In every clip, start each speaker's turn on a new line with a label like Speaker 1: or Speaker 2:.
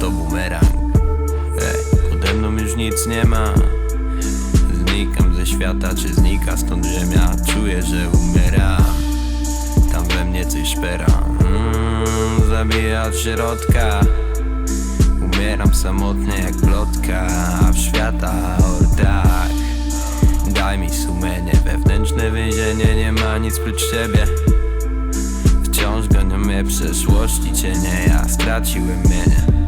Speaker 1: to bumerang. Ej, ode mną już nic nie ma. Znikam ze świata, czy znika stąd ziemia? Czuję, że umieram. Tam we mnie coś szpera mm, Zabija od środka. Umieram samotnie jak plotka W świata ordach tak. Daj mi sumienie, wewnętrzne więzienie Nie ma nic prócz ciebie. Wciąż gonią mnie przeszłości cienie Ja straciłem mienie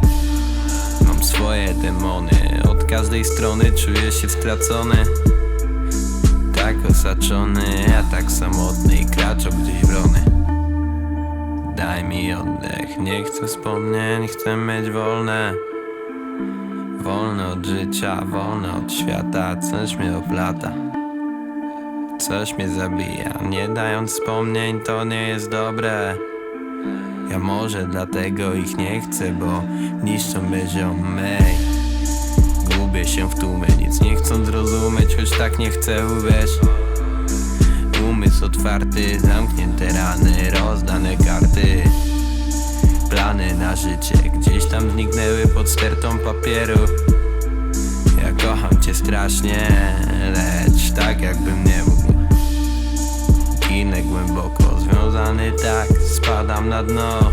Speaker 1: swoje demony. Od każdej strony czuję się stracony. Tak osaczony, a tak samotny I kraczą gdzieś wrony. Daj mi oddech, nie chcę wspomnień Chcę mieć wolne. Wolne od życia, wolne od świata Coś mnie oplata. Coś mnie zabija Nie dając wspomnień to nie jest dobre Ja może dlatego ich nie chcę Bo niszczą ziomej Gubię się w tłumie Nic nie chcą zrozumieć Choć tak nie chcę uwierz Umysł otwarty Zamknięte rany Rozdane karty. Plany na życie Gdzieś tam zniknęły pod stertą papieru. Ja kocham cię strasznie, lecz tak jakbym nie mógł. Ginę głęboko, związany tak, spadam na dno.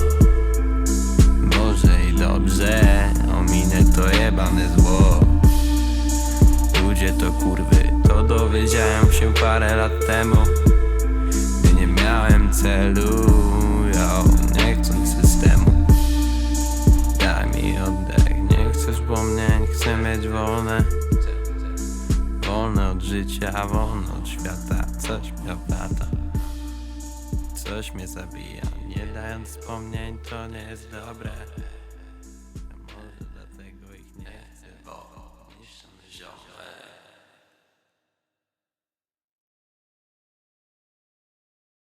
Speaker 1: Może i dobrze, ominę to jebane zło. Ludzie to kurwy, to dowiedziałem się parę lat temu. Gdy nie miałem celu, jo, nie chcąc systemu. Daj mi oddech, nie chcę wspomnień, chcę mieć wolne. Wolne od życia, wolne od świata Coś mnie oplata Coś mnie zabija. Nie dając wspomnień, to nie jest dobre